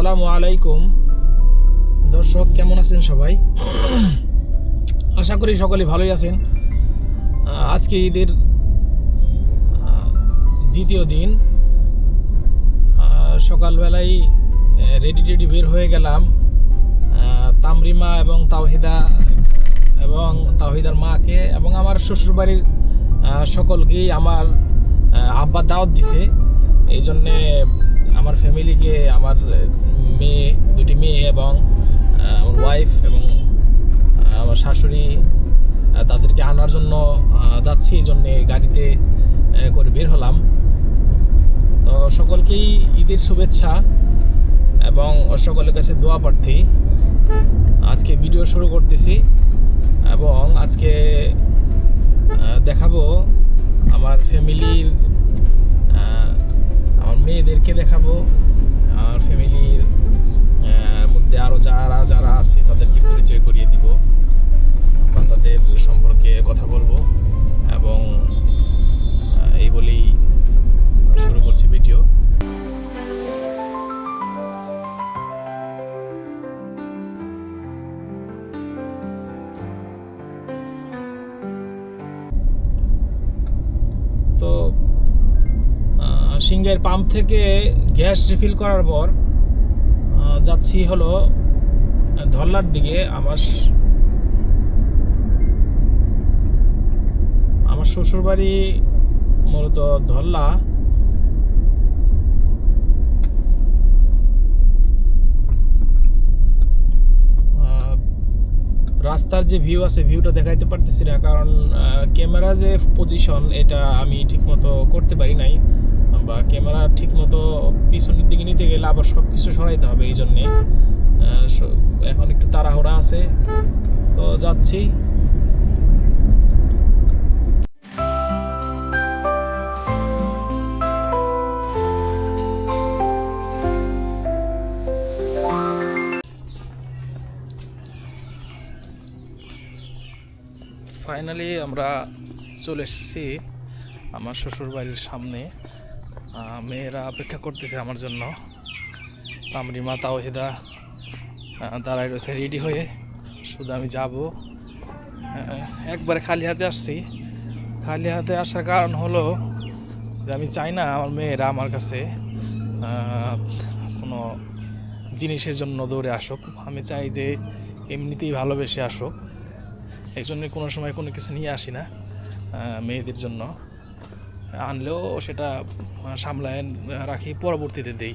আসসালামু আলাইকুম। দর্শক, কেমন আছেন সবাই? আশা করি সকলে ভালোই আছেন। আজকে ঈদের দ্বিতীয় দিন। সকালবেলায় রেডি টেডি বের হয়ে গেলাম। তামরিমা এবং তাওহিদা এবং তাওহিদার মাকে এবং আমার শ্বশুরবাড়ির সকলকেই আমার আব্বা দাওয়াত দিছে। এই জন্যে আমার ফ্যামিলিকে, আমার মেয়ে, দুটি মেয়ে এবং আমার ওয়াইফ এবং আমার শাশুড়ি তাদেরকে আনার জন্য যাচ্ছি, এই জন্যে গাড়িতে করে বের হলাম। তো সকলকেই ঈদের শুভেচ্ছা এবং সকলের কাছে দোয়া প্রার্থী। আজকে ভিডিও শুরু করতেছি এবং আজকে দেখাবো আমার ফ্যামিলির মেয়েদেরকে দেখাবো আমার ফ্যামিলির মধ্যে আরও যারা যারা আছে তাদেরকে পরিচয় করিয়ে সিংহের পাম্প থেকে গ্যাস রিফিল করার পর যাচ্ছি হলো ধল্লার দিকে আমার আমার শ্বশুরবাড়ি মূলত ধল্লা। রাস্তার যে ভিউ আছে, ভিউটা দেখাইতে পারতেছি না, কারণ ক্যামেরা যে পজিশন এটা আমি ঠিকমতো করতে পারি নাই। বা ক্যামেরা ঠিকমতো পিছনের দিকে নিতে গেলে আবার সব কিছু সরাইতে হবে এই জন্যে এখন একটু তাড়াহুড়া আছে, তো যাচ্ছি। ফাইনালি আমরা চলে এসেছি আমার শ্বশুর বাড়ির সামনে। মেয়েরা অপেক্ষা করতেছে আমার জন্য। তামরিমা, তাওহিদা দাঁড়ায় রয়েছে রেডি হয়ে। শুধু আমি যাব। একবারে খালি হাতে আসছি। খালি হাতে আসার কারণ হলো যে আমি চাই না আমার মেয়েরা আমার কাছে কোনো জিনিসের জন্য দৌড়ে আসুক। আমি চাই যে এমনিতেই ভালোবেসে আসুক। এই জন্য কোনো সময় কোনো কিছু নিয়ে আসি না মেয়েদের জন্য। আনলেও সেটা সামলায় রাখি, পরবর্তীতে দেই।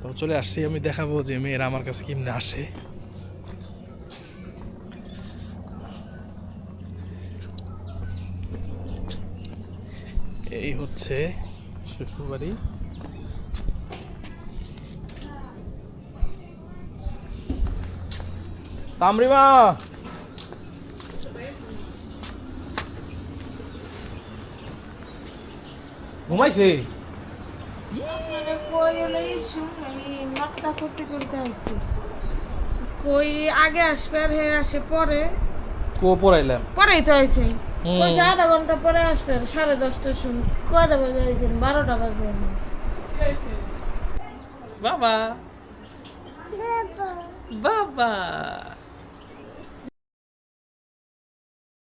তো চলে আসছি, আমি দেখাবো যে মেয়েরা আমার কাছে কেমনে আসে। এই হচ্ছে শ্বশুরবাড়ি। তামরিমা! ঘুমাইছে? নাস্তা করতে করতে আইছি। কই আগে আসবে আর হে আসে পরে। কো পড়াইলাম। পরেই তো আইছে। হুম। আধা ঘণ্টা পরে আসবে আর সাড়ে দশটার সময়। কয়টা বাজে আইছেন বারোটা বাজে। বাবা। বাবা।